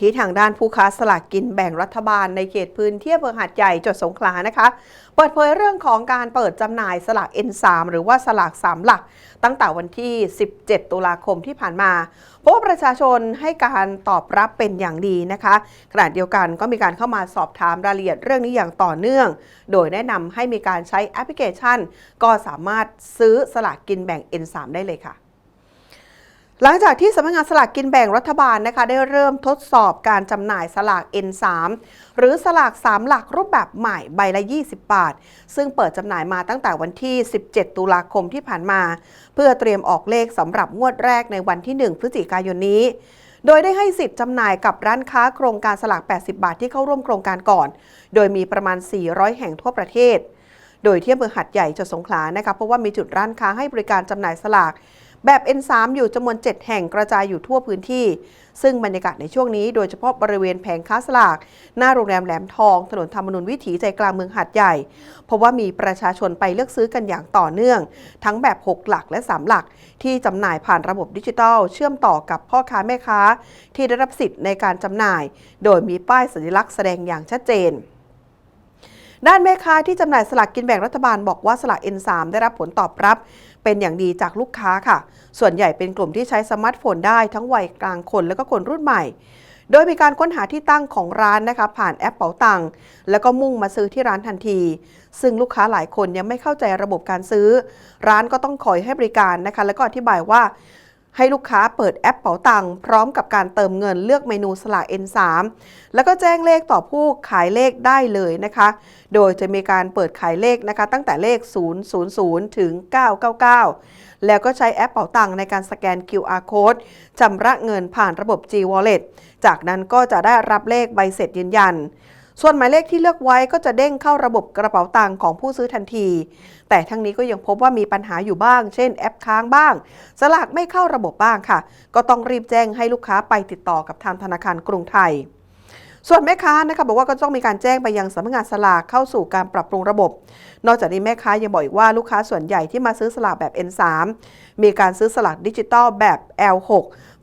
ที่ทางด้านผู้ค้าสลากกินแบ่งรัฐบาลในเขตพื้นที่อำเภอหาดใหญ่จังหวัดสงขลานะคะ เปิดเผยเรื่องของการเปิดจำหน่ายสลาก N3 หรือว่าสลาก 3 หลัก ตั้งแต่วันที่ 17 ตุลาคมที่ผ่านมาเพราะว่าประชาชนให้การตอบรับเป็นอย่างดีนะคะขณะเดียวกันก็มีการเข้ามาสอบถามรายละเอียดเรื่องนี้อย่างต่อเนื่อง โดยแนะนำให้มีการใช้แอปพลิเคชัน ก็สามารถซื้อสลากกินแบ่ง N3 ได้เลยค่ะ หลังจากที่สำนักงานสลากกินแบ่งรัฐบาลนะคะ ได้เริ่มทดสอบการจำหน่ายสลาก N3 หรือสลาก 3 หลักรูปแบบใหม่ใบละ 20 บาท ซึ่งเปิดจำหน่ายมาตั้งแต่วันที่ 17 ตุลาคมที่ผ่านมา เพื่อเตรียมออกเลขสำหรับงวดแรกในวันที่ 1 พฤศจิกายนนี้ โดยได้ให้สิทธิ์จำหน่ายกับร้านค้าโครงการสลาก 80 บาทที่เข้าร่วมโครงการก่อน โดยมีประมาณ 400 แห่งทั่วประเทศ โดยที่อำเภอหัดใหญ่จังหวัดสงขลานะคะเพราะว่ามีจุดร้านค้าให้บริการจำหน่ายสลาก แบบ N3 อยู่จำนวน 7 แห่งกระจายอยู่ทั่วพื้นที่ ซึ่งบรรยากาศในช่วงนี้โดยเฉพาะบริเวณแผงค้าสลาก หน้าโรงแรมแหลมทอง ถนนธรรมนุนวิถีใจกลางเมืองหัดใหญ่ เพราะว่ามีประชาชนไปเลือกซื้อกันอย่างต่อเนื่อง ทั้งแบบ 6 หลักและ 3 หลัก ที่จำหน่ายผ่านระบบดิจิทัล เชื่อมต่อกับพ่อค้าแม่ค้า ที่ได้รับสิทธิ์ในการจำหน่าย โดยมีป้ายสัญลักษณ์แสดงอย่างชัดเจน ด้านแม่ค้าที่จำหน่ายสลากกินแบ่งรัฐบาลบอกว่าสลาก N3 ได้รับผลตอบรับ เป็นอย่างดีจากลูกค้าค่ะ ส่วนใหญ่เป็นกลุ่มที่ใช้สมาร์ทโฟนได้ทั้งวัยกลางคนและก็คนรุ่นใหม่ โดยมีการค้นหาที่ตั้งของร้านนะคะผ่านแอปเป๋าตังค์แล้วก็มุ่งมาซื้อที่ร้านทันที ซึ่งลูกค้าหลายคนยังไม่เข้าใจระบบการซื้อ ร้านก็ต้องคอยให้บริการนะคะ แล้วก็อธิบายว่า ให้ลูกค้าเปิดแอปเป๋าตังค์พร้อมกับการเติมเงินเลือกเมนูสลาก N3 แล้วก็แจ้งเลขต่อผู้ขายเลขได้เลยนะคะ โดยจะมีการเปิดขายเลขนะคะ ตั้งแต่เลข 000 ถึง 999 แล้วก็ใช้แอปเป๋าตังค์ในการสแกน QR code ชำระเงินผ่านระบบ G Wallet จากนั้นก็จะได้รับเลขใบเสร็จยืนยัน ส่วนหมายเลขที่เลือกไว้ก็จะเด้งเข้าระบบกระเป๋าตังค์ของผู้ซื้อทันที แต่ทั้งนี้ก็ยังพบว่ามีปัญหาอยู่บ้าง เช่นแอปค้างบ้าง สลากไม่เข้าระบบบ้างค่ะ ก็ต้องรีบแจ้งให้ลูกค้าไปติดต่อกับทางธนาคารกรุงไทย ส่วนแม่ค้านะคะบอกว่าก็ต้องมีการแจ้งไปยังสำนักงานสลากเข้าสู่การปรับปรุงระบบ นอกจากนี้แม่ค้ายังบอกอีกว่าลูกค้าส่วนใหญ่ที่มาซื้อสลากแบบ N3 มีการซื้อสลากดิจิตอลแบบ L6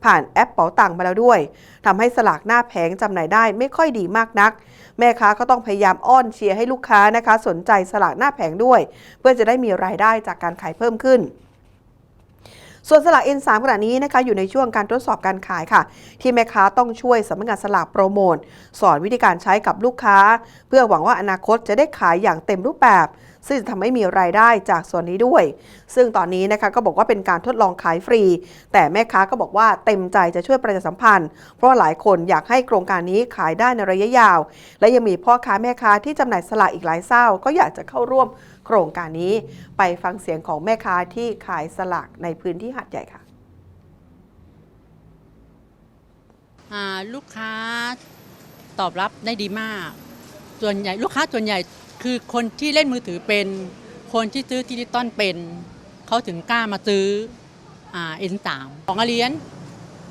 ผ่านแอปเป๋าตังค์มาแล้วด้วยทำให้สลากหน้าแผงจำหน่ายได้ไม่ค่อยดีมากนัก แม่ค้าก็ต้องพยายามอ้อนเชียร์ให้ลูกค้านะคะ สนใจสลากหน้าแผงด้วย เพื่อจะได้มีรายได้จากการขายเพิ่มขึ้น ส่วนสลาก N3 ขณะนี้นะคะอยู่ในช่วงการทดสอบการขายค่ะ ที่แม่ค้าต้องช่วยสำนักงานสลากโปรโมทสอนวิธีการใช้กับลูกค้า เพื่อหวังว่าอนาคตจะได้ขายอย่างเต็มรูปแบบซึ่งจะทำให้มีรายได้จากส่วนนี้ด้วย ซึ่งตอนนี้นะคะก็บอกว่าเป็นการทดลองขายฟรี แต่แม่ค้าก็บอกว่าเต็มใจจะช่วยประชาสัมพันธ์ เพราะว่าหลายคนอยากให้โครงการนี้ขายได้ในระยะยาว และยังมีพ่อค้าแม่ค้าที่จำหน่ายสลากอีกหลายเจ้าก็อยากจะเข้าร่วมโครงการนี้ไปฟังเสียงของแม่ค้าที่ขายสลากในพื้นที่หาดใหญ่ค่ะลูกค้าตอบรับได้ดีมาก ส่วนใหญ่ลูกค้าส่วนใหญ่ คือคนที่เล่นมือถือเป็น คนที่ซื้อดิจิตอลเป็น เขาถึงกล้ามาซื้ออ่า N3 ของอาเลียน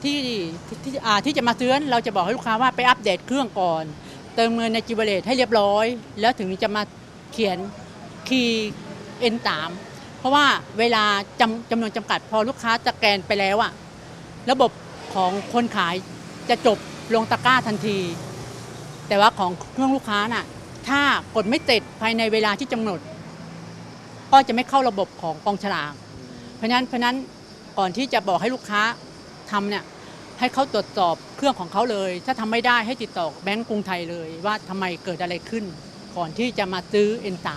ที่ที่ที่อ่าที่จะมาซื้อเราจะบอกให้ลูกค้าว่าไปอัปเดตเครื่องก่อน เติมเงินในจิบเลตให้เรียบร้อย แล้วถึงจะมาเขียนคีย์ N3 เพราะว่าเวลาจำจำนวนจำกัดพอลูกค้าสแกนไปแล้วอะระบบของคนขายจะจบลงตะกร้าทันที แต่ว่าของเครื่องลูกค้าน่ะ ถ้ากดไม่เสร็จภายในเวลาที่กำหนด ก็จะไม่เข้าระบบของกองฉลาก เพราะนั้นเพราะฉะนั้นก่อนที่จะบอกให้ลูกค้าทำเนี่ยให้เขาตรวจสอบเครื่องของเขาเลย ถ้าทำไม่ได้ให้ติดต่อแบงก์กรุงไทยเลย ว่าทำไมเกิดอะไรขึ้น ก่อนที่จะมาซื้อ N3